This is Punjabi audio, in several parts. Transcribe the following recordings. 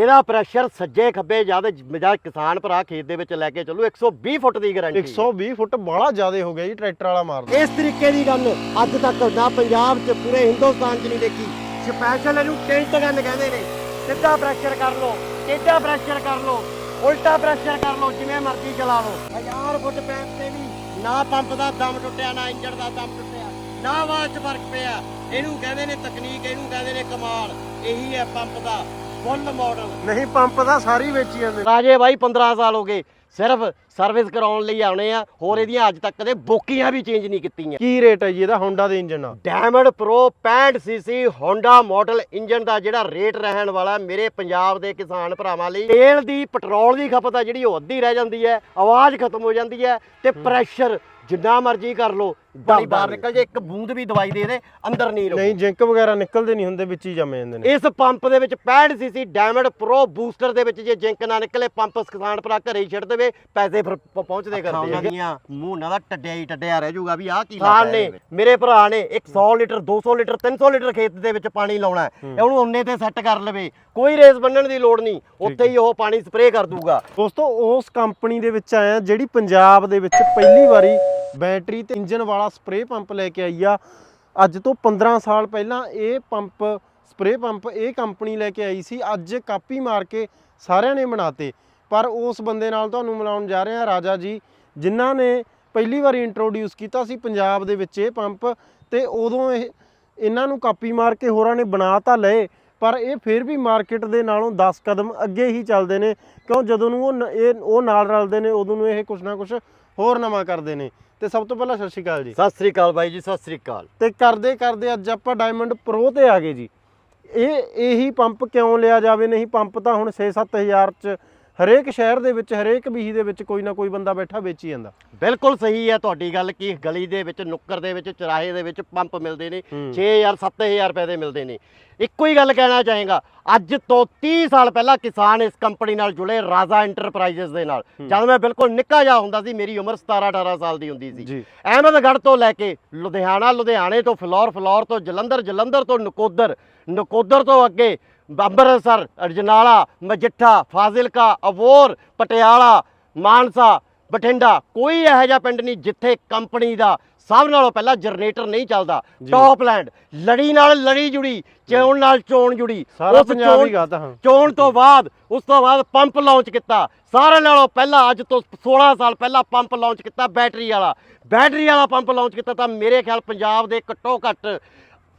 ਇਹਦਾ ਪ੍ਰੈਸ਼ਰ ਸੱਜੇ ਖੱਬੇ ਜਦ ਜਦ ਕਿਸਾਨ ਭਰਾ ਖੇਤ ਦੇ ਵਿੱਚ ਲੈ ਕੇ ਚੱਲੂ। 120 ਫੁੱਟ ਦੀ ਗਾਰੰਟੀ 120 ਫੁੱਟ ਬਾਹਲਾ ਜ਼ਿਆਦਾ ਹੋ ਗਿਆ ਜੀ ਟਰੈਕਟਰ ਵਾਲਾ ਮਾਰਦਾ ਇਸ ਤਰੀਕੇ ਦੀ ਗੱਲ ਅੱਜ ਤੱਕ ਨਾ ਪੰਜਾਬ 'ਚ ਪੂਰੇ ਹਿੰਦੁਸਤਾਨ 'ਚ ਨਹੀਂ ਦੇਖੀ। ਸਪੈਸ਼ਲ ਇਹਨੂੰ ਟੈਂਟ ਗਨ ਕਹਿੰਦੇ ਨੇ ਸਿੱਧਾ ਪ੍ਰੈਸ਼ਰ ਕਰ ਲਓ ਟੇਢਾ ਪ੍ਰੈਸ਼ਰ ਕਰ ਲਓ ਉਲਟਾ ਪ੍ਰੈਸ਼ਰ ਕਰ ਲਓ ਜਿਵੇਂ ਮਰਜ਼ੀ ਚਲਾ ਲਓ ਹਜ਼ਾਰ ਫੁੱਟ ਪੈਪ ਤੇ ਵੀ ਨਾ ਪੰਪ ਦਾ ਦਮ ਟੁੱਟਿਆ ਨਾ ਇੰਜਣ ਦਾ ਦਮ ਟੁੱਟਿਆ ਨਾ ਆਵਾਜ਼ 'ਚ ਫ਼ਰਕ ਪਿਆ। ਇਹਨੂੰ ਕਹਿੰਦੇ ਨੇ ਤਕਨੀਕ ਇਹਨੂੰ ਕਹਿੰਦੇ ਨੇ ਕਮਾਲ। ਇਹੀ ਹੈ ਪੰਪ ਦਾ। ਫੁੱਲ ਮਾਡਲ ਨਹੀਂ ਪੰਪ ਦਾ ਸਾਰੀ ਵੇਚੀ ਜਾਂਦੇ। ਰਾਜੇ ਬਾਈ 15 ਸਾਲ ਹੋ ਗਏ। ਸਿਰਫ ਸਰਵਿਸ ਕਰਾਉਣ ਲਈ ਆਉਣੇ ਆ। ਹੋਰ ਇਹਦੀਆਂ ਅੱਜ ਤੱਕ ਕਦੇ ਬੋਕੀਆਂ ਵੀ ਚੇਂਜ ਨਹੀਂ ਕੀਤੀਆਂ। ਕੀ ਰੇਟ ਹੈ ਜੀ ਇਹਦਾ ਹੋਂਡਾ ਦੇ ਇੰਜਨ ਦਾ? Diamond pro 65 CC Honda model engine ਦਾ ਜਿਹੜਾ ਰੇਟ ਰਹਿਣ ਵਾਲਾ ਮੇਰੇ ਪੰਜਾਬ ਦੇ ਕਿਸਾਨ ਭਰਾਵਾਂ ਲਈ। ਤੇਲ ਦੀ ਪੈਟਰੋਲ ਦੀ ਖਪਤ ਆ ਜਿਹੜੀ ਉਹ ਅੱਧੀ ਰਹਿ ਜਾਂਦੀ ਹੈ। ਆਵਾਜ਼ ਖਤਮ ਹੋ ਜਾਂਦੀ ਹੈ ਤੇ ਪ੍ਰੈਸ਼ਰ ਜਿੰਨਾ ਮਰਜ਼ੀ ਕਰ ਲੋ ਪਾਣੀ ਬਾਹਰ ਨਿਕਲ ਜੇ ਇੱਕ ਬੂੰਦ ਵੀ ਦਵਾਈ ਦੇ ਦੇ ਅੰਦਰ ਨਹੀਂ ਰਹੂ ਨਹੀਂ ਜਿੰਕ ਵਗੈਰਾ ਨਿਕਲਦੇ ਨਹੀਂ ਹੁੰਦੇ ਵਿੱਚ ਹੀ ਜੰਮ ਜਾਂਦੇ ਨੇ। ਇਸ ਪੰਪ ਦੇ ਵਿੱਚ 65 ਸੀਸੀ ਡਾਇਮੰਡ ਪ੍ਰੋ ਬੂਸਟਰ ਦੇ ਵਿੱਚ ਜੇ ਜਿੰਕ ਨਾ ਨਿਕਲੇ ਪੰਪ ਕਿਸਾਨ ਭਰਾ ਘਰੇ ਹੀ ਛੱਡ ਦੇਵੇ ਪੈਸੇ ਫਿਰ ਪ- ਪਹੁੰਚਦੇ ਕਰਦੇ ਆ ਦੀਆਂ ਮੂੰਹ ਨਾਲ ਦਾ ਟੱਡਿਆ ਹੀ ਟੱਡਿਆ ਰਹਿ ਜਾਊਗਾ ਵੀ ਆਹ ਕੀ ਕਿਸਾਨ ਨੇ ਮੇਰੇ ਭਰਾ ਨੇ 100 ਲੀਟਰ 200 ਲੀਟਰ 300 ਲੀਟਰ ਖੇਤ ਦੇ ਵਿੱਚ ਪਾਣੀ ਲਾਉਣਾ ਹੈ। ਉਹਨੂੰ ਉਹਨੇ ਤੇ ਸੈੱਟ ਕਰ ਲਵੇ। ਕੋਈ ਰੇਸ ਬੰਨਣ ਦੀ ਲੋੜ ਨਹੀਂ। ਉੱਥੇ ਹੀ ਉਹ ਪਾਣੀ ਸਪਰੇਅ ਕਰ ਦੂਗਾ ਦੋਸਤੋ ਉਸ ਕੰਪਨੀ ਦੇ ਵਿੱਚ ਆਇਆ ਜਿਹੜੀ ਪੰਜਾਬ ਦੇ ਵਿੱਚ ਪਹਿਲੀ ਵਾਰੀ ਬੈਟਰੀ ਤੇ ਇੰਜਨ ਵਾਲਾ ਸਪਰੇਅ ਪੰਪ ਲੈ ਕੇ ਆਈ ਆ। ਅੱਜ ਤੋਂ 15 ਸਾਲ ਪਹਿਲਾਂ ਇਹ ਪੰਪ, ਸਪਰੇਅ ਪੰਪ ਇਹ ਕੰਪਨੀ ਲੈ ਕੇ ਆਈ ਸੀ। ਅੱਜ ਕਾਪੀ ਮਾਰ ਕੇ ਸਾਰਿਆਂ ਨੇ ਬਣਾਤੇ। ਪਰ ਉਸ ਬੰਦੇ ਨਾਲ ਤੁਹਾਨੂੰ ਮਿਲਾਉਣ ਜਾ ਰਹੇ ਹਾਂ ਰਾਜਾ ਜੀ, ਜਿਨ੍ਹਾਂ ਨੇ ਪਹਿਲੀ ਵਾਰੀ ਇੰਟਰੋਡਿਊਸ ਕੀਤਾ ਸੀ ਪੰਜਾਬ ਦੇ ਵਿੱਚ ਇਹ ਪੰਪ ਤੇ ਉਦੋਂ ਇਹ, ਇਹਨਾਂ ਨੂੰ ਕਾਪੀ ਮਾਰ ਕੇ ਹੋਰਾਂ ਨੇ ਬਣਾ ਤਾਂ ਲਏ ਪਰ ਇਹ ਫਿਰ ਵੀ ਮਾਰਕੀਟ ਦੇ ਨਾਲੋਂ 10 ਕਦਮ ਅੱਗੇ ਹੀ ਚੱਲਦੇ ਨੇ ਕਿਉਂ ਜਦੋਂ ਨੂੰ ਉਹ ਇਹ ਉਹ ਨਾਲ ਰਲਦੇ ਨੇ ਉਦੋਂ ਨੂੰ ਇਹ ਕੁਛ ਨਾ ਕੁਛ ਹੋਰ ਨਵਾਂ ਕਰਦੇ ਨੇ। ਤੇ ਸਭ ਤੋਂ ਪਹਿਲਾਂ ਸਤਿ ਸ਼੍ਰੀ ਅਕਾਲ ਜੀ। ਸਤਿ ਸ੍ਰੀ ਅਕਾਲ ਬਾਈ ਜੀ ਸਤਿ ਸ੍ਰੀ ਅਕਾਲ। ਤੇ ਕਰਦੇ ਕਰਦੇ ਅੱਜ ਆਪਾਂ ਡਾਇਮੰਡ ਪ੍ਰੋ ਤੇ ਆ ਗਏ ਜੀ। ਇਹ ਇਹੀ ਪੰਪ ਕਿਉਂ ਲਿਆ ਜਾਵੇ? ਨਹੀਂ ਪੰਪ ਤਾਂ ਹੁਣ 6-7000 ਚ ਹਰੇਕ ਸ਼ਹਿਰ ਦੇ ਵਿੱਚ ਹਰੇਕ ਬੀਹੀ ਦੇ ਵਿੱਚ ਕੋਈ ਨਾ ਕੋਈ ਬੰਦਾ ਬੈਠਾ ਵੇਚੀ ਜਾਂਦਾ। ਬਿਲਕੁਲ ਸਹੀ ਹੈ ਤੁਹਾਡੀ ਗੱਲ ਕਿ ਗਲੀ ਦੇ ਵਿੱਚ ਨੁੱਕਰ ਦੇ ਵਿੱਚ ਚਰਾਹੇ ਦੇ ਵਿੱਚ ਪੰਪ ਮਿਲਦੇ ਨੇ ਹੂੰ। 6000 7000 ਰੁਪਏ ਦੇ ਮਿਲਦੇ ਨੇ। ਇੱਕੋ ਹੀ ਗੱਲ ਕਹਿਣਾ ਚਾਹਾਂਗਾ ਅੱਜ ਤੋਂ 30 ਸਾਲ ਪਹਿਲਾਂ ਕਿਸਾਨ ਇਸ ਕੰਪਨੀ ਨਾਲ ਜੁੜੇ ਰਾਜ਼ਾ ਇੰਟਰਪ੍ਰਾਈਜ਼ਸ ਦੇ ਨਾਲ। ਜਦ ਮੈਂ ਬਿਲਕੁਲ ਨਿੱਕਾ ਜਿਹਾ ਹੁੰਦਾ ਸੀ ਮੇਰੀ ਉਮਰ 17 18 ਸਾਲ ਦੀ ਹੁੰਦੀ ਸੀ। ਅਹਿਮਦਗੜ੍ਹ ਤੋਂ ਲੈ ਕੇ ਲੁਧਿਆਣਾ ਲੁਧਿਆਣੇ ਤੋਂ ਫਲੋਰ ਫਲੋਰ ਤੋਂ ਜਲੰਧਰ ਜਲੰਧਰ ਤੋਂ ਨਕੋਦਰ ਨਕੋਦਰ ਤੋਂ ਅੱਗੇ ਅੰਮ੍ਰਿਤਸਰ ਅਜਨਾਲਾ ਮਜਿੱਠਾ ਫਾਜ਼ਿਲਕਾ ਅਬੋਰ ਪਟਿਆਲਾ ਮਾਨਸਾ ਬਠਿੰਡਾ ਕੋਈ ਇਹੋ ਜਿਹਾ ਪਿੰਡ ਨਹੀਂ ਜਿੱਥੇ ਕੰਪਨੀ ਦਾ ਸਭ ਨਾਲੋਂ ਪਹਿਲਾਂ ਜਨਰੇਟਰ ਨਹੀਂ ਚੱਲਦਾ। ਜੀ। ਟੌਪਲੈਂਡ ਲੜੀ ਨਾਲ ਲੜੀ ਜੁੜੀ ਚੋਣ ਨਾਲ ਚੋਣ ਜੁੜੀ। ਉਸ ਚੋਣ- ਚੋਣ ਤੋਂ ਬਾਅਦ ਉਸ ਤੋਂ ਬਾਅਦ ਪੰਪ ਲਾਂਚ ਕੀਤਾ। ਸਾਰਿਆਂ ਨਾਲੋਂ ਪਹਿਲਾਂ ਅੱਜ ਤੋਂ 16 ਸਾਲ ਪਹਿਲਾਂ ਪੰਪ ਲਾਂਚ ਕੀਤਾ ਬੈਟਰੀ ਵਾਲਾ। ਬੈਟਰੀ ਵਾਲਾ ਪੰਪ ਲਾਂਚ ਕੀਤਾ ਤਾਂ ਮੇਰੇ ਖਿਆਲ ਪੰਜਾਬ ਦੇ ਘੱਟੋ ਘੱਟ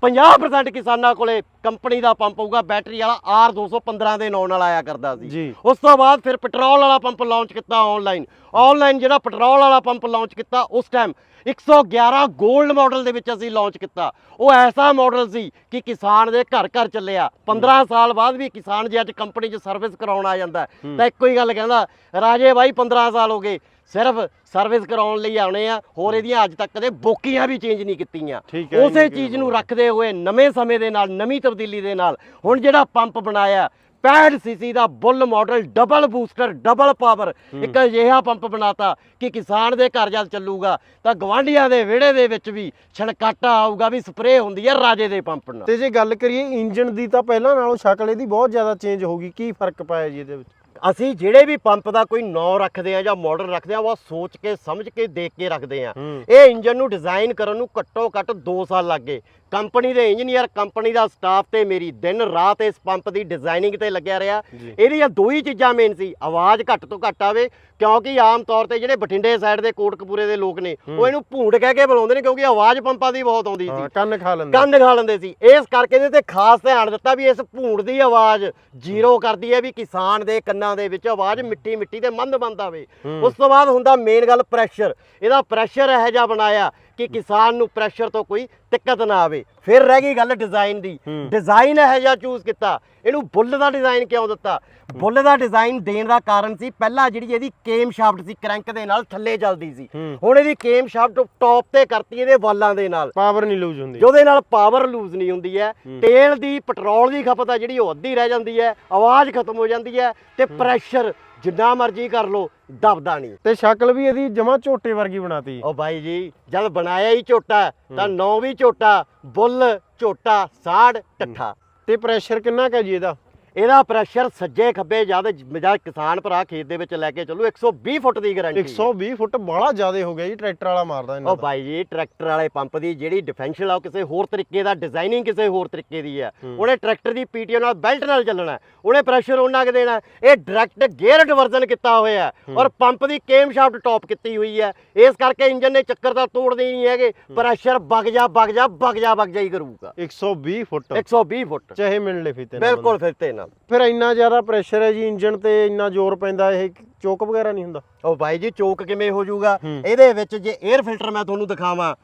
50% ਕਿਸਾਨਾਂ ਕੋਲੇ ਕੰਪਨੀ ਦਾ ਪੰਪ ਹੋਊਗਾ ਬੈਟਰੀ ਵਾਲਾ R215 ਦੇ ਨਾਂ ਨਾਲ ਆਇਆ ਕਰਦਾ ਸੀ। ਉਸ ਤੋਂ ਬਾਅਦ ਫਿਰ ਪੈਟਰੋਲ ਵਾਲਾ ਪੰਪ ਲਾਂਚ ਕੀਤਾ ਆਨਲਾਈਨ ਆਨਲਾਈਨ ਜਿਹੜਾ ਪੈਟਰੋਲ ਵਾਲਾ ਪੰਪ ਲਾਂਚ ਕੀਤਾ ਉਸ ਟਾਈਮ 111 골ਡ ਮਾਡਲ ਦੇ ਵਿੱਚ ਅਸੀਂ ਲਾਂਚ ਕੀਤਾ। ਉਹ ਐਸਾ ਮਾਡਲ ਸੀ ਕਿ ਕਿਸਾਨ ਦੇ ਘਰ ਘਰ ਚੱਲਿਆ। 15 ਸਾਲ ਬਾਅਦ ਵੀ ਕਿਸਾਨ ਜੇ ਅੱਜ ਕੰਪਨੀ 'ਚ ਸਰਵਿਸ ਕਰਾਉਣ ਆ ਜਾਂਦਾ। ਤਾਂ ਇੱਕੋ ਹੀ ਗੱਲ ਕਹਿੰਦਾ ਰਾਜੇ ਬਾਈ 15 ਸਾਲ ਹੋ ਗਏ। ਸਿਰਫ ਸਰਵਿਸ ਕਰਾਉਣ ਲਈ ਆਉਣੇ ਆ। ਹੋਰ ਇਹਦੀਆਂ ਅੱਜ ਤੱਕ ਕਦੇ ਬੋਕੀਆਂ ਵੀ ਚੇਂਜ ਨਹੀਂ ਕੀਤੀਆਂ। ਉਸੇ ਚੀਜ਼ ਨੂੰ ਰੱਖਦੇ ਹੋਏ ਨਵੇਂ ਸਮੇਂ ਦੇ ਨਾਲ ਨਵੀਂ ਤਬਦੀਲੀ ਦੇ ਨਾਲ ਹੁਣ ਜਿਹੜਾ ਪੰਪ ਬਣਾਇਆ 65 ਸੀਸੀ ਦਾ bull model double booster double power ਇੱਕ ਅਜਿਹਾ ਪੰਪ ਬਣਾਤਾ ਕਿ ਕਿਸਾਨ ਦੇ ਘਰ ਜਦ ਚੱਲੂਗਾ ਤਾਂ ਗਵਾਂਢੀਆਂ ਦੇ ਵਿਹੜੇ ਦੇ ਵਿੱਚ ਵੀ ਛਣਕਾਟਾ ਆਊਗਾ ਵੀ ਸਪਰੇਅ ਹੁੰਦੀ ਹੈ ਰਾਜੇ ਦੇ ਪੰਪ ਨਾਲ। ਤੇ ਜੇ ਗੱਲ ਕਰੀਏ ਇੰਜਨ ਦੀ ਤਾਂ ਪਹਿਲਾਂ ਨਾਲੋਂ ਸ਼ਕਲ ਇਹਦੀ ਬਹੁਤ ਜ਼ਿਆਦਾ ਚੇਂਜ ਹੋ ਗਈ। ਕੀ ਫ਼ਰਕ ਪਾਇਆ ਜੀ ਇਹਦੇ ਵਿੱਚ? ਅਸੀਂ ਜਿਹੜੇ ਵੀ ਪੰਪ ਦਾ ਕੋਈ ਨਾਂ ਰੱਖਦੇ ਆ ਜਾਂ ਮਾਡਲ ਰੱਖਦੇ ਆ ਉਹ ਸੋਚ ਕੇ ਸਮਝ ਕੇ ਦੇਖ ਕੇ ਰੱਖਦੇ ਆ। ਇਹ ਇੰਜਨ ਨੂੰ ਡਿਜ਼ਾਈਨ ਕਰਨ ਨੂੰ ਘੱਟੋ ਘੱਟ 2 ਸਾਲ ਲੱਗ ਗਏ। ਕੰਪਨੀ ਦੇ ਇੰਜੀਨੀਅਰ ਕੰਪਨੀ ਦਾ ਸਟਾਫ ਤੇ ਮੇਰੀ ਦਿਨ ਰਾਤ ਇਸ ਪੰਪ ਦੀ ਡਿਜ਼ਾਈਨਿੰਗ ਤੇ ਲੱਗਿਆ ਰਿਹਾ। ਇਹਦੀਆਂ ਦੋ ਹੀ ਚੀਜ਼ਾਂ ਮੇਨ ਸੀ ਆਵਾਜ਼ ਘੱਟ ਤੋਂ ਘੱਟ ਆਵੇ ਕਿਉਂਕਿ ਆਮ ਤੌਰ ਤੇ ਜਿਹੜੇ ਬਠਿੰਡੇ ਸਾਈਡ ਦੇ ਕੋਟਕਪੂਰੇ ਦੇ ਲੋਕ ਨੇ ਉਹ ਇਹਨੂੰ ਭੂੰਡ ਕਹਿ ਕੇ ਬੁਲਾਉਂਦੇ ਨੇ ਕਿਉਂਕਿ ਆਵਾਜ਼ ਪੰਪਾਂ ਦੀ ਬਹੁਤ ਆਉਂਦੀ ਸੀ। ਕੰਨ ਖਾ ਲੈਂਦੇ। ਕੰਨ ਖਾ ਲੈਂਦੇ ਸੀ। ਇਸ ਕਰਕੇ ਇਹਦੇ ਤੇ ਖਾਸ ਧਿਆਨ ਦਿੱਤਾ ਵੀ ਇਸ ਭੂੰਡ ਦੀ ਆਵਾਜ਼ ਜ਼ੀਰੋ ਕਰਦੀ ਹੈ ਵੀ ਕਿਸਾਨ ਦੇ ਕੰਨਾਂ ਦੇ ਵਿੱਚ ਆਵਾਜ਼ ਮਿੱਟੀ ਮਿੱਟੀ ਤੇ ਮੰਦ ਮੰਦ ਆਵੇ। ਉਸ ਤੋਂ ਬਾਅਦ ਹੁੰਦਾ ਮੇਨ ਗੱਲ ਪ੍ਰੈਸ਼ਰ ਇਹਦਾ ਪ੍ਰੈਸ਼ਰ ਇਹੋ ਜਿਹਾ ਬਣਾਇਆ ਕਿ ਕਿਸਾਨ ਨੂੰ ਪ੍ਰੈਸ਼ਰ ਤੋਂ ਕੋਈ ਦਿੱਕਤ ਨਾ ਆਵੇ। ਫਿਰ ਰਹਿ ਗਈ ਗੱਲ ਡਿਜ਼ਾਈਨ ਦੀ। ਡਿਜ਼ਾਈਨ ਇਹੋ ਜਿਹਾ ਚੂਜ਼ ਕੀਤਾ। ਇਹਨੂੰ ਬੁੱਲ ਦਾ ਡਿਜ਼ਾਈਨ ਕਿਉਂ ਦਿੱਤਾ? ਬੁੱਲ ਦਾ ਡਿਜ਼ਾਈਨ ਦੇਣ ਦਾ ਕਾਰਨ ਸੀ ਪਹਿਲਾਂ ਜਿਹੜੀ ਇਹਦੀ ਕੇਮ ਸ਼ਾਫਟ ਸੀ ਕ੍ਰੈਂਕ ਦੇ ਨਾਲ ਥੱਲੇ ਚੱਲਦੀ ਸੀ। ਹੁਣ ਇਹਦੀ ਕੇਮ ਸ਼ਾਫਟ ਟੌਪ ਤੇ ਕਰਤੀ ਇਹਦੇ ਵਾਲਾਂ ਦੇ ਨਾਲ। ਪਾਵਰ ਨਹੀਂ ਲੂਜ਼ ਹੁੰਦੀ। ਜਿਹਦੇ ਨਾਲ ਪਾਵਰ ਲੂਜ਼ ਨਹੀਂ ਹੁੰਦੀ ਹੈ। ਤੇਲ ਦੀ ਪੈਟਰੋਲ ਦੀ ਖਪਤ ਆ ਜਿਹੜੀ ਉਹ ਅੱਧੀ ਰਹਿ ਜਾਂਦੀ ਹੈ। ਆਵਾਜ਼ ਖਤਮ ਹੋ ਜਾਂਦੀ ਹੈ ਤੇ ਪ੍ਰੈਸ਼ਰ ਜਿੰਨਾ ਮਰਜ਼ੀ ਕਰ ਲੋ ਦਬਦਾ ਨਹੀਂ। ਤੇ ਸ਼ਕਲ ਵੀ ਇਹਦੀ ਜਮਾ ਝੋਟੇ ਵਰਗੀ ਬਣਾਤੀ। ਉਹ ਬਾਈ ਜੀ ਜਦ ਬਣਾਇਆ ਹੀ ਝੋਟਾ ਤਾਂ ਨੌ ਵੀ ਝੋਟਾ ਬੁੱਲ ਝੋਟਾ ਸਾੜ ਟੱਠਾ। ਤੇ ਪ੍ਰੈਸ਼ਰ ਕਿੰਨਾ ਕੁ ਜੀ ਇਹਦਾ? ਇਹਦਾ ਪ੍ਰੈਸ਼ਰ ਸੱਜੇ ਖੱਬੇ ਜਦ ਜਦ ਕਿਸਾਨ ਭਰਾ ਖੇਤ ਦੇ ਵਿੱਚ ਲੈ ਕੇ ਚੱਲੂ। 120 ਫੁੱਟ ਦੀ ਗਾਰੰਟੀ 120 ਫੁੱਟ ਬਾਹਲਾ ਜ਼ਿਆਦਾ ਹੋ ਗਿਆ ਜੀ ਟਰੈਕਟਰ ਵਾਲਾ ਮਾਰਦਾ ਇਹਨਾਂ ਉਹ ਦਾ। ਬਾਈ ਜੀ ਟਰੈਕਟਰ ਵਾਲੇ ਪੰਪ ਦੀ ਜਿਹੜੀ ਡਿਫੈਂਸ਼ੀਅਲ ਆ ਉਹ ਕਿਸੇ ਹੋਰ ਤਰੀਕੇ ਦਾ ਡਿਜ਼ਾਈਨਿੰਗ ਕਿਸੇ ਹੋਰ ਤਰੀਕੇ ਦੀ ਹੂੰ। ਉਹਨੇ ਟਰੈਕਟਰ ਦੀ ਪੀਟੀਓ ਨਾਲ ਬੈਲਟ ਨਾਲ ਚੱਲਣਾ ਹੈ। ਉਹਨੇ ਪ੍ਰੈਸ਼ਰ ਉਹਨਾਂ ਕਿ ਦੇਣਾ ਹੈ। ਇਹ ਡਾਇਰੈਕਟ ਗੇਅਰਡ ਵਰਜ਼ਨ ਕੀਤਾ ਹੋਇਆ ਹੈ। ਔਰ ਪੰਪ ਦੀ ਕੇਮ ਸ਼ਾਫਟ ਟੌਪ ਕੀਤੀ ਹੋਈ ਹੈ। ਇਸ ਕਰਕੇ ਇੰਜਨ ਨੇ ਚੱਕਰ ਤਾਂ ਤੋੜਦੇ ਹੀ ਨਹੀਂ ਹੈਗੇ। ਪ੍ਰੈਸ਼ਰ ਵਗ ਜਾ ਵਗ ਜਾ ਵਗ ਜਾ ਵਗ ਜਾ ਹੀ ਕਰੂਗਾ 120 ਫੁੱਟ। 120 ਫੁੱਟ। ਚਾਹੇ ਮਿਲ ਲੈ ਫਿੱਤੇ ਨਾਲ ਬਿਲਕੁਲ ਫਿਰ ਤੇ ਨਾਲ ਬੰਦਾ। ਫਿਰ ਇੰਨਾ ਜ਼ਿਆਦਾ ਪ੍ਰੈਸ਼ਰ ਹੈ ਜੀ ਇੰਜਨ ਤੇ ਇੰਨਾ ਜ਼ੋਰ ਪੈਂਦਾ ਇਹ ਚੋਕ ਵਗੈਰਾ ਨਹੀਂ ਹੁੰਦਾ ਉਹ ਬਾਈ ਜੀ ਚੋਕ ਕਿਵੇਂ ਹੋ ਜਾਊਗਾ। ਇਹਦੇ ਵਿੱਚ ਜੇ 에ਅਰ ਫਿਲਟਰ ਮੈਂ ਤੁਹਾਨੂੰ ਦਿਖਾਵਾਂ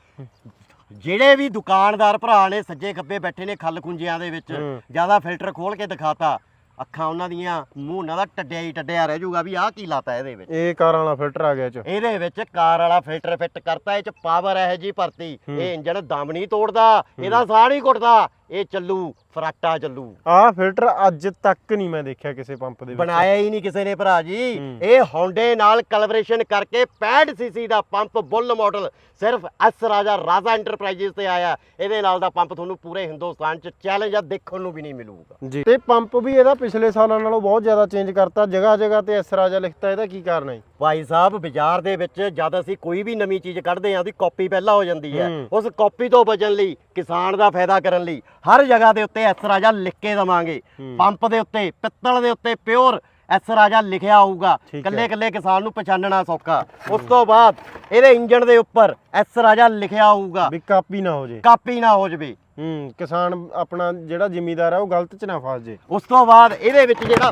ਜਿਹੜੇ ਵੀ ਦੁਕਾਨਦਾਰ ਭਰਾ ਨੇ ਸੱਜੇ ਖੱਬੇ ਬੈਠੇ ਨੇ ਖੱਲ ਖੁੰਝਿਆਂ ਦੇ ਵਿੱਚ। ਜ਼ਿਆਦਾ ਫਿਲਟਰ ਖੋਲ ਕੇ ਦਿਖਾਤਾ ਅੱਖਾਂ ਉਹਨਾਂ ਦੀਆਂ ਮੂੰਹ ਉਹਨਾਂ ਦਾ ਟੱਡਿਆ ਹੀ ਟੱਡਿਆ ਰਹਿ ਜਾਊਗਾ ਵੀ ਆਹ ਕੀ ਲਾਤਾ ਇਹਦੇ ਵਿੱਚ ਇਹ ਕਾਰਾਂ ਵਾਲਾ ਫਿਲਟਰ ਆ ਗਿਆ ਚ ਇਹਦੇ ਵਿੱਚ ਕਾਰ ਵਾਲਾ ਫਿਲਟਰ ਫਿੱਟ ਕਰਤਾ ਇਹ ਚ ਪਾਵਰ ਹੈ ਜੀ ਭਰਤੀ। ਇਹ ਇੰਜਨ ਦਮ ਨਹੀਂ ਤੋੜਦਾ ਇਹਦਾ ਸਾਹ ਨਹੀਂ ਘੁੱਟਦਾ ਇਹ ਚੱਲੂ ਫਰਾਟਾ ਚੱਲੂ। ਆਹ ਫਿਲਟਰ ਅੱਜ ਤੱਕ ਨਹੀਂ ਮੈਂ ਦੇਖਿਆ ਕਿਸੇ ਪੰਪ ਦੇ ਵਿੱਚ। ਬਣਾਇਆ ਹੀ ਨਹੀਂ ਕਿਸੇ ਨੇ ਭਰਾ ਜੀ। ਇਹ ਹੌਂਡੇ ਨਾਲ ਕਲੈਬੋਰੇਸ਼ਨ ਕਰਕੇ 65 ਸੀਸੀ ਦਾ ਪੰਪ ਬੁੱਲ ਮਾਡਲ ਸਿਰਫ ਐਸ ਰਾਜਾ ਰਾਜਾ ਇੰਟਰਪ੍ਰਾਈਜ਼ਸ ਤੇ ਆਇਆ। ਇਹਦੇ ਨਾਲ ਦਾ ਪੰਪ ਤੁਹਾਨੂੰ ਪੂਰੇ ਹਿੰਦੁਸਤਾਨ 'ਚ ਚੈਲੰਜ ਆ ਦੇਖਣ ਨੂੰ ਵੀ ਨਹੀਂ ਮਿਲੂਗਾ। ਜੀ। ਤੇ ਪੰਪ ਵੀ ਇਹਦਾ ਪਿਛਲੇ ਸਾਲਾਂ ਨਾਲੋਂ ਬਹੁਤ ਜ਼ਿਆਦਾ ਚੇਂਜ ਕਰਤਾ। ਜਗ੍ਹਾ ਜਗ੍ਹਾ ਤੇ ਐਸ ਰਾਜਾ ਲਿਖਤਾ ਇਹਦਾ ਕੀ ਕਾਰਨ ਹੈ? ਭਾਈ ਸਾਹਿਬ ਬਾਜ਼ਾਰ ਦੇ ਵਿੱਚ ਜਦ ਅਸੀਂ ਕੋਈ ਵੀ ਨਵੀਂ ਚੀਜ਼ ਕੱਢਦੇ ਹਾਂ ਉਹਦੀ ਕਾਪੀ ਪਹਿਲਾਂ ਹੋ ਜਾਂਦੀ ਹੈ। ਉਸ ਕਾਪੀ ਤੋਂ ਬਚਣ ਲਈ ਕਿਸਾਨ ਦਾ ਫਾਇਦਾ ਕਰਨ ਲਈ ਹਰ ਜਗ੍ਹਾ ਦੇ ਉੱਤੇ ਐਸ ਰਾਜਾ ਲਿਖ ਕੇ ਦਵਾਂਗੇ। ਪੰਪ ਦੇ ਉੱਤੇ ਪਿੱਤਲ ਦੇ ਉੱਤੇ ਪਿਓਰ ਐਸ ਰਾਜਾ ਲਿਖਿਆ ਹੋਊਗਾ। ਕੱਲੇ ਕੱਲੇ ਕਿਸਾਨ ਨੂੰ ਪਛਾਣਨਾ ਸੌਖਾ। ਉਸ ਤੋਂ ਬਾਅਦ ਇਹਦੇ ਇੰਜਨ ਦੇ ਉੱਪਰ ਐਸ ਰਾਜਾ ਲਿਖਿਆ ਹੋਊਗਾ। ਵੀ ਕਾਪੀ ਨਾ ਹੋ ਜੇ। ਕਾਪੀ ਨਾ ਹੋ ਜਵੇ। ਹੂੰ ਕਿਸਾਨ ਆਪਣਾ ਜਿਹੜਾ ਜ਼ਿਮੀਦਾਰ ਹੈ ਉਹ ਗਲਤ ਚ ਨਾ ਫਸ ਜੇ। ਉਸ ਤੋਂ ਬਾਅਦ ਇਹਦੇ ਵਿੱਚ ਜਿਹੜਾ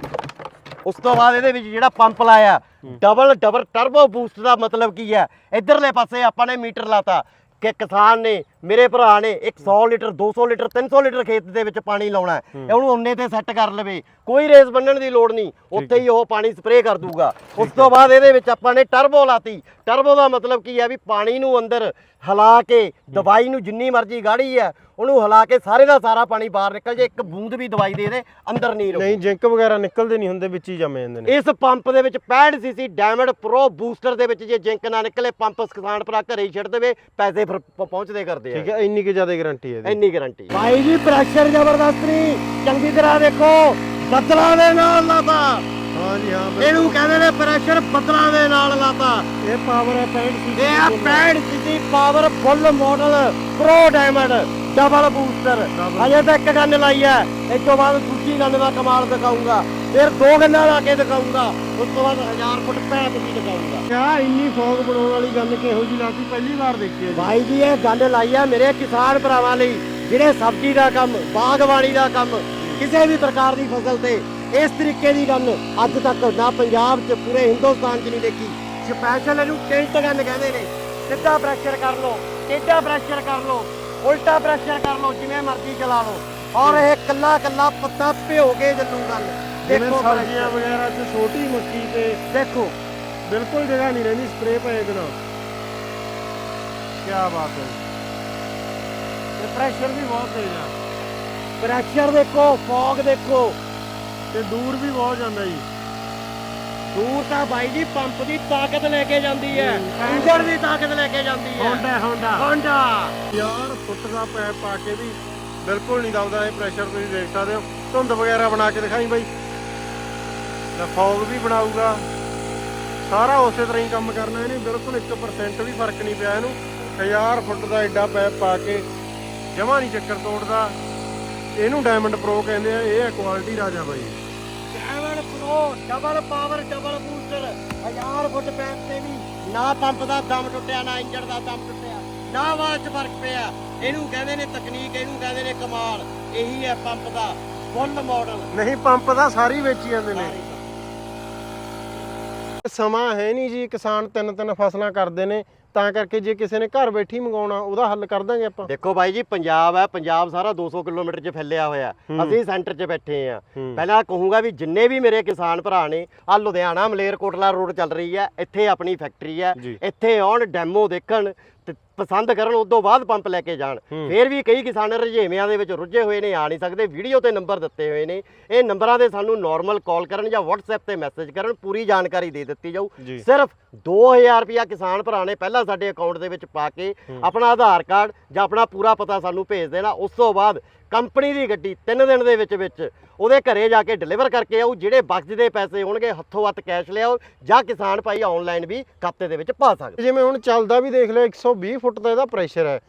ਉਸ ਤੋਂ ਬਾਅਦ ਇਹਦੇ ਵਿੱਚ ਜਿਹੜਾ ਪੰਪ ਲਾਇਆ ਡਬਲ ਡਬਲ ਟਰਬੋ ਬੂਸਟ ਦਾ ਮਤਲਬ ਕੀ ਹੈ? ਇਧਰਲੇ ਪਾਸੇ ਆਪਾਂ ਨੇ ਮੀਟਰ ਲਾਤਾ ਕਿ ਕਿਸਾਨ ਨੇ ਮੇਰੇ ਭਰਾ ਨੇ 100 ਲੀਟਰ 200 ਲੀਟਰ 300 ਲੀਟਰ ਖੇਤ ਦੇ ਵਿੱਚ ਪਾਣੀ ਲਾਉਣਾ ਹੈ। ਇਹ ਉਹਨੂੰ ਉਹਨੇ ਤੇ ਸੈੱਟ ਕਰ ਲਵੇ। ਕੋਈ ਰੇਸ ਬੰਨਣ ਦੀ ਲੋੜ ਨਹੀਂ। ਉੱਥੇ ਹੀ ਉਹ ਪਾਣੀ ਸਪਰੇਅ ਕਰ ਦੂਗਾ। ਉਸ ਤੋਂ ਬਾਅਦ ਇਹਦੇ ਵਿੱਚ ਆਪਾਂ ਨੇ ਟਰਬੋ ਲਾਤੀ। ਟਰਬੋ ਦਾ ਮਤਲਬ ਕੀ ਹੈ ਵੀ ਪਾਣੀ ਨੂੰ ਅੰਦਰ ਹਿਲਾ ਕੇ ਦਵਾਈ ਨੂੰ ਜਿੰਨੀ ਮਰਜ਼ੀ ਗਾੜੀ ਹੈ ਉਹਨੂੰ ਹਿਲਾ ਕੇ ਸਾਰੇ ਦਾ ਸਾਰਾ ਪਾਣੀ ਬਾਹਰ ਨਿਕਲ ਜੇ ਇੱਕ ਬੂੰਦ ਵੀ ਦਵਾਈ ਦੇ ਦੇ ਅੰਦਰ ਨਹੀਂ ਰਹੂ। ਨਹੀਂ ਜਿੰਕ ਵਗੈਰਾ ਨਿਕਲਦੇ ਨਹੀਂ ਹੁੰਦੇ ਵਿੱਚ ਹੀ ਜੰਮ ਜਾਂਦੇ ਨੇ। ਇਸ ਪੰਪ ਦੇ ਵਿੱਚ 65 ਸੀਸੀ ਡਾਇਮੰਡ ਪ੍ਰੋ ਬੂਸਟਰ ਦੇ ਵਿੱਚ ਜੇ ਜਿੰਕ ਨਾ ਨਿਕਲੇ ਪੰਪ ਕਿਸਾਨ ਭਰਾ ਘਰੇ ਹੀ ਛੱਡ ਦੇਵੇ ਪੈਸੇ ਫਿਰ ਪਹੁੰਚਦੇ ਕਰਦੇ ਠੀਕ ਹੈ ਇੰਨੀ ਕਿ ਜ਼ਿਆਦਾ ਗਾਰੰਟੀ ਹੈ ਇਹਦੀ। ਇੰਨੀ ਗਾਰੰਟੀ ਭਾਈ ਜੀ ਪ੍ਰੈਸ਼ਰ ਜ਼ਬਰਦਸਤ ਨਹੀਂ। ਚੰਗੀ ਤਰ੍ਹਾਂ ਦੇਖੋ ਬੱਦਲਾਂ ਦੇ ਨਾਲ ਲਾਤਾ। ਹਾਂ ਜੀ ਹਾਂ ਇਹਨੂੰ ਕਹਿੰਦੇ ਨੇ ਪ੍ਰੈਸ਼ਰ ਬੱਦਲਾਂ ਦੇ ਨਾਲ ਲਾਤਾ। ਇਹ ਪਾਵਰ ਹੈ 65 ਸੀਸੀ ਇਹ ਆ 65 CC power full model pro diamond double booster Double। ਅਜੇ ਤਾਂ ਇੱਕ ਗੰਨ ਲਾਈ ਹੈ ਇਸ ਤੋਂ ਬਾਅਦ ਦੂਜੀ ਗੰਨ ਦਾ ਕਮਾਲ ਦਿਖਾਊਂਗਾ। ਫਿਰ ਦੋ ਗੰਨਾਂ ਲਾ ਕੇ ਦਿਖਾਊਂਗਾ। ਉਸ ਤੋਂ ਬਾਅਦ 1000 ਫੁੱਟ ਪੈਪ ਵੀ ਦਿਖਾਊਂਗਾ। ਕਿਆ ਇੰਨੀ ਫੌਗ ਬਣਾਉਣ ਵਾਲੀ ਗੱਲ ਕਿਹੋ ਜੀ ਲਾਤੀ ਪਹਿਲੀ ਵਾਰ ਦੇਖੀ ਹੈ ਜੀ। ਭਾਈ ਜੀ ਇਹ ਗੱਲ ਲਾਈ ਆ ਮੇਰੇ ਕਿਸਾਨ ਭਰਾਵਾਂ ਲਈ ਜਿਹੜੇ ਸਬਜ਼ੀ ਦਾ ਕੰਮ ਬਾਗਬਾਨੀ ਦਾ ਕੰਮ ਕਿਸੇ ਵੀ ਪ੍ਰਕਾਰ ਦੀ ਫਸਲ ਤੇ ਇਸ ਤਰੀਕੇ ਦੀ ਗੱਲ ਅੱਜ ਤੱਕ ਨਾ ਪੰਜਾਬ 'ਚ ਪੂਰੇ ਹਿੰਦੁਸਤਾਨ 'ਚ ਨਹੀਂ ਦੇਖੀ। ਸਪੈਸ਼ਲ ਇਹਨੂੰ ਟਿਲਟ ਗਨ ਕਹਿੰਦੇ ਨੇ। ਸਿੱਧਾ ਪ੍ਰੈਸ਼ਰ ਕਰ ਲਓ ਟੇਢਾ ਪ੍ਰੈਸ਼ਰ ਕਰ ਲਓ ਉਲਟਾ ਪ੍ਰੈਸ਼ਰ ਕਰ ਲਓ ਜਿਵੇਂ ਮਰਜ਼ੀ ਚਲਾ ਲਓ। ਔਰ ਇਹ ਕੱਲਾ ਕੱਲਾ ਪੱਤਾ ਭਿਓ ਕੇ ਚੱਲੂ ਗੱਲ। ਜਿਵੇਂ ਦੇਖੋ ਸਬਜ਼ੀਆਂ ਵਗੈਰਾ 'ਚ ਛੋਟੀ ਮੱਕੀ ਤੇ ਦੇਖੋ। ਬਿਲਕੁਲ ਜਗ੍ਹਾ ਨਹੀਂ ਰਹਿੰਦੀ ਸਪਰੇਅ ਪਏ ਬਿਨਾ ਕੀ ਬਾਤ ਹੈ ਤੇ ਪ੍ਰੈਸ਼ਰ ਵੀ ਬਹੁਤ ਤੇਜ਼ ਆ। ਪ੍ਰੈਸ਼ਰ ਦੇਖੋ ਫੌਗ ਦੇਖੋ। ਤੇ ਦੂਰ ਵੀ ਬਹੁਤ ਜਾਂਦਾ ਜੀ। ਦੂਰ ਤਾਂ ਬਾਈ ਜੀ ਪੰਪ ਦੀ ਤਾਕਤ ਲੈ ਕੇ ਜਾਂਦੀ ਹੈ। ਹੂੰ। ਇੰਜਣ ਦੀ ਤਾਕਤ ਲੈ ਕੇ ਜਾਂਦੀ ਹੈ। ਹੋਂਡਾ ਹੋਂਡਾ ਹੋਂਡਾ ਯਾਰ ਫੁੱਟ ਦਾ ਪੈਪ ਪਾ ਕੇ ਵੀ ਬਿਲਕੁਲ ਨਹੀਂ ਦਬਦਾ ਇਹ ਪ੍ਰੈਸ਼ਰ ਤੁਸੀਂ ਦੇਖ ਸਕਦੇ ਹੋ। ਧੁੰਦ ਵਗੈਰਾ ਬਣਾ ਕੇ ਦਿਖਾਈ ਬਾਈ। ਤੇ ਫੌਗ ਵੀ ਬਣਾਊਗਾ। ਸਾਰਾ ਉਸੇ ਤਰ੍ਹਾਂ ਹੀ ਕੰਮ ਕਰਨਾ ਇਹਨੇ ਬਿਲਕੁਲ 1% ਵੀ ਫ਼ਰਕ ਨਹੀਂ ਪਿਆ ਇਹਨੂੰ। 1000 ਫੁੱਟ ਦਾ ਐਡਾ ਪੈਪ ਪਾ ਕੇ ਜਮਾ ਨਹੀਂ ਚੱਕਰ ਤੋੜਦਾ। ਇਹਨੂੰ ਡਾਇਮੰਡ ਪ੍ਰੋ ਕਹਿੰਦੇ ਆ ਇਹ ਹੈ ਕੁਆਲਿਟੀ ਰਾਜਾ ਬਾਈ। Diamond pro double power double booster 1000 foot ਪੈਪ ਤੇ ਵੀ ਨਾ ਪੰਪ ਦਾ ਦਮ ਟੁੱਟਿਆ ਨਾ ਇੰਜਣ ਦਾ ਦਮ ਟੁੱਟਿਆ ਨਾ ਆਵਾਜ਼ 'ਚ ਫ਼ਰਕ ਪਿਆ। ਇਹਨੂੰ ਕਹਿੰਦੇ ਨੇ ਤਕਨੀਕ ਇਹਨੂੰ ਕਹਿੰਦੇ ਨੇ ਕਮਾਲ। ਇਹੀ ਹੈ ਪੰਪ ਦਾ ਫੁੱਲ ਮਾਡਲ ਨਹੀਂ ਪੰਪ ਦਾ ਸਾਰੀ ਵੇਚੀ ਜਾਂਦੇ ਨੇ। ਸਮਾਂ ਹੈ ਨਹੀਂ ਜੀ ਕਿਸਾਨ ਤਿੰਨ ਤਿੰਨ ਫਸਲਾਂ ਕਰਦੇ ਨੇ ਤਾਂ ਕਰਕੇ ਜੇ ਕਿਸੇ ਨੇ ਘਰ ਬੈਠੀ ਮੰਗਾਉਣਾ ਉਹਦਾ ਹੱਲ ਕਰ ਦਾਂਗੇ ਆਪਾਂ ਦੇਖੋ ਬਾਈ ਜੀ ਪੰਜਾਬ ਹੈ ਪੰਜਾਬ ਸਾਰਾ 200 ਕਿਲੋਮੀਟਰ 'ਚ ਫੈਲਿਆ ਹੋਇਆ। ਅਸੀਂ ਸੈਂਟਰ 'ਚ ਬੈਠੇ ਆ। ਪਹਿਲਾਂ ਕਹੂੰਗਾ ਵੀ ਜਿੰਨੇ ਵੀ ਮੇਰੇ ਕਿਸਾਨ ਭਰਾ ਨੇ ਆ ਲੁਧਿਆਣਾ ਮਲੇਰਕੋਟਲਾ ਰੋਡ ਚੱਲ ਰਹੀ ਹੈ ਇੱਥੇ ਆਪਣੀ ਫੈਕਟਰੀ ਹੈ। ਇੱਥੇ ਆਉਣ ਡੈਮੋ ਦੇਖਣ ਪਸੰਦ ਕਰਨ ਉਸ ਤੋਂ ਬਾਅਦ ਪੰਪ ਲੈ ਕੇ ਜਾਣ। ਫੇਰ ਵੀ ਕਈ ਕਿਸਾਨ ਰੁਝੇਵਿਆਂ ਦੇ ਵਿੱਚ ਰੁੱਝੇ ਹੋਏ ਨੇ ਆ ਨਹੀਂ ਸਕਦੇ ਵੀਡੀਓ ਤੇ ਨੰਬਰ ਦਿੱਤੇ ਹੋਏ ਨੇ ਇਹ ਨੰਬਰਾਂ ਦੇ ਸਾਨੂੰ ਨਾਰਮਲ ਕਾਲ ਕਰਨ ਜਾਂ WhatsApp ਤੇ ਮੈਸੇਜ ਕਰਨ ਪੂਰੀ ਜਾਣਕਾਰੀ ਦੇ ਦਿੱਤੀ ਜਾਊ। ਸਿਰਫ 2000 ਰੁਪਿਆ ਕਿਸਾਨ ਭਰਾ ਨੇ ਪਹਿਲਾਂ ਸਾਡੇ ਅਕਾਊਂਟ ਦੇ ਵਿੱਚ ਪਾ ਕੇ ਆਪਣਾ ਆਧਾਰ ਕਾਰਡ ਜਾਂ ਆਪਣਾ ਪੂਰਾ ਪਤਾ ਸਾਨੂੰ ਭੇਜ ਦੇਣਾ। ਉਸ ਤੋਂ ਬਾਅਦ ਕੰਪਨੀ ਦੀ ਗੱਡੀ 3 ਦਿਨ ਦੇ ਵਿੱਚ ਵਿੱਚ ਉਹਦੇ ਘਰੇ ਜਾ ਕੇ ਡਿਲੀਵਰ ਕਰਕੇ ਆਉ ਜਿਹੜੇ ਬਚਦੇ ਪੈਸੇ ਹੋਣਗੇ ਹੱਥੋਂ ਹੱਥ ਕੈਸ਼ ਲਿਆਓ ਜਾਂ ਕਿਸਾਨ ਭਾਈ ਆਨਲਾਈਨ ਵੀ ਖਾਤੇ ਦੇ ਵਿੱਚ ਪਾ ਸਕਦੇ। ਜਿਵੇਂ ਹੁਣ ਚੱਲਦਾ ਵੀ ਦੇਖ ਲਿਓ 120 ਫੁੱਟ ਦਾ ਇਹਦਾ ਪ੍ਰੈਸ਼ਰ ਹੈ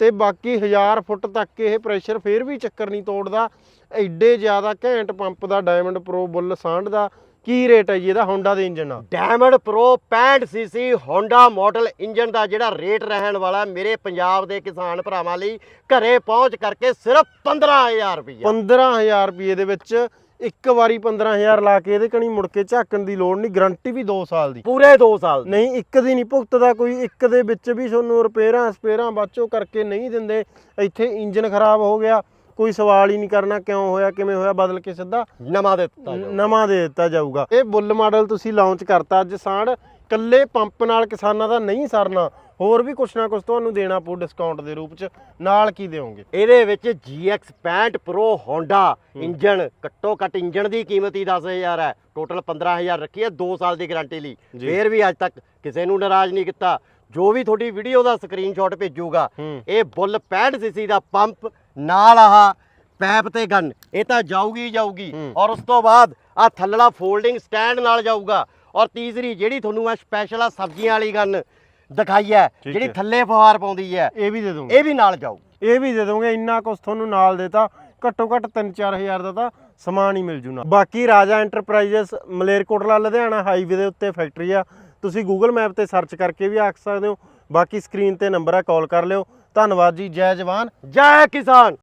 ਤੇ ਬਾਕੀ 1000 ਫੁੱਟ ਤੱਕ ਇਹ ਪ੍ਰੈਸ਼ਰ ਫੇਰ ਵੀ ਚੱਕਰ ਨਹੀਂ ਤੋੜਦਾ। ਐਡੇ ਜ਼ਿਆਦਾ ਘੈਂਟ ਪੰਪ ਦਾ ਡਾਇਮੰਡ ਪ੍ਰੋ ਬੁੱਲ ਸਾਂਢ ਦਾ ਕੀ ਰੇਟ ਹੈ ਜੀ ਇਹਦਾ ਹੋਂਡਾ ਦੇ ਇੰਜਨ ਨਾਲ diamond pro 65 CC Honda model engine ਦਾ ਜਿਹੜਾ ਰੇਟ ਰਹਿਣ ਵਾਲਾ ਮੇਰੇ ਪੰਜਾਬ ਦੇ ਕਿਸਾਨ ਭਰਾਵਾਂ ਲਈ ਘਰੇ ਪਹੁੰਚ ਕਰਕੇ ਸਿਰਫ 15000 ਰੁਪਏ 15000 ਰੁਪਏ ਦੇ ਵਿੱਚ ਇੱਕ ਵਾਰੀ 15000 ਲਾ ਕੇ ਇਹਦੇ ਕਣੀ ਮੁੜ ਕੇ ਝਾਕਣ ਦੀ ਲੋੜ ਨਹੀਂ ਗਾਰੰਟੀ ਵੀ 2 ਸਾਲ ਦੀ। ਪੂਰੇ 2 ਸਾਲ ਦੀ। ਨਹੀਂ ਇੱਕ ਦੀ ਨਹੀਂ ਭੁਗਤਦਾ ਕੋਈ ਇੱਕ ਦੇ ਵਿੱਚ ਵੀ ਤੁਹਾਨੂੰ ਰਿਪੇਅਰਾਂ ਸਪੇਅਰਾਂ ਬਾਚੋ ਕਰਕੇ ਨਹੀਂ ਦਿੰਦੇ। ਇੱਥੇ ਇੰਜਨ ਖਰਾਬ ਹੋ ਗਿਆ। ਕੋਈ ਸਵਾਲ ਹੀ ਨਹੀਂ ਕਰਨਾ ਕਿਉਂ ਹੋਇਆ ਕਿਵੇਂ ਹੋਇਆ ਬਦਲ ਕੇ ਸਿੱਧਾ ਨਵਾਂ ਦੇ ਦਿੱਤਾ। ਨਵਾਂ ਦੇ ਦਿੱਤਾ ਜਾਊਗਾ। ਇਹ ਬੁੱਲ ਮਾਡਲ ਤੁਸੀਂ ਲਾਂਚ ਕਰਤਾ ਅੱਜ ਸਾੜ ਕੱਲੇ ਪੰਪ ਨਾਲ ਕਿਸਾਨਾਂ ਦਾ ਨਹੀਂ ਸਰਨਾ ਹੋਰ ਵੀ ਕੁਛ ਨਾ ਕੁਛ ਤੁਹਾਨੂੰ ਦੇਣਾ ਪਊ ਡਿਸਕਾਊਂਟ ਦੇ ਰੂਪ ਚ ਨਾਲ ਕੀ ਦੇਵੋਗੇ ਇਹਦੇ ਵਿੱਚ GX 65 Pro Honda ਇੰਜਨ ਘੱਟੋ ਘੱਟ ਇੰਜਨ ਦੀ ਕੀਮਤ ਹੀ 10000 ਹੈ। ਟੋਟਲ 15000 ਰੱਖੀ ਹੈ 2 ਸਾਲ ਦੀ ਗਾਰੰਟੀ ਲਈ। ਫੇਰ ਵੀ ਅੱਜ ਤੱਕ ਕਿਸੇ ਨੂੰ ਨਾਰਾਜ਼ ਨਹੀਂ ਕੀਤਾ। ਜੋ ਵੀ ਤੁਹਾਡੀ ਵੀਡੀਓ ਦਾ ਸਕਰੀਨਸ਼ਾਟ ਭੇਜੂਗਾ ਇਹ ਬੁੱਲ 65 ਸੀਸੀ ਦਾ ਪੰਪ ਨਾਲ ਆਹ ਪੈਪ ਤੇ ਗਨ। ਇਹ ਤਾਂ ਜਾਊਗੀ ਜਾਊਗੀ। ਔਰ ਉਸ ਤੋਂ ਬਾਅਦ ਆ ਥੱਲੜਾ ਫੋਲਡਿੰਗ ਸਟੈਂਡ ਨਾਲ ਜਾਊਗਾ। ਔਰ ਤੀਸਰੀ ਜਿਹੜੀ ਤੁਹਾਨੂੰ ਮੈਂ ਸਪੈਸ਼ਲ ਆ ਸਬਜ਼ੀਆਂ ਵਾਲੀ ਗਨ ਦਿਖਾਈ ਹੈ ਜਿਹੜੀ। ਥੱਲੇ ਫੁਹਾਰ ਪਾਉਂਦੀ ਹੈ ਇਹ ਵੀ ਦੇ ਦੋਗੇ ਇਹ ਵੀ ਨਾਲ ਜਾਊ। ਇਹ ਵੀ ਦੇ ਦੋਗੇ ਇੰਨਾ ਕੁਛ ਤੁਹਾਨੂੰ ਨਾਲ ਦੇਤਾ। ਘੱਟੋ ਘੱਟ 3-4000 ਦਾ ਤਾਂ ਸਮਾਨ ਹੀ ਮਿਲ ਜੂ ਨਾ ਬਾਕੀ ਰਾਜਾ ਐਂਟਰਪ੍ਰਾਈਜ਼ਸ ਮਲੇਰਕੋਟਲਾ ਲੁਧਿਆਣਾ ਹਾਈਵੇ ਦੇ ਉੱਤੇ ਫੈਕਟਰੀ ਆ। ਤੁਸੀਂ ਗੂਗਲ ਮੈਪ ਤੇ ਸਰਚ ਕਰਕੇ ਵੀ ਆਖ ਸਕਦੇ ਹੋ। ਬਾਕੀ ਸਕਰੀਨ ਤੇ ਨੰਬਰ ਆ ਕਾਲ ਕਰ ਲਿਓ। ਧੰਨਵਾਦ ਜੀ, ਜੈ ਜਵਾਨ, ਜੈ ਕਿਸਾਨ!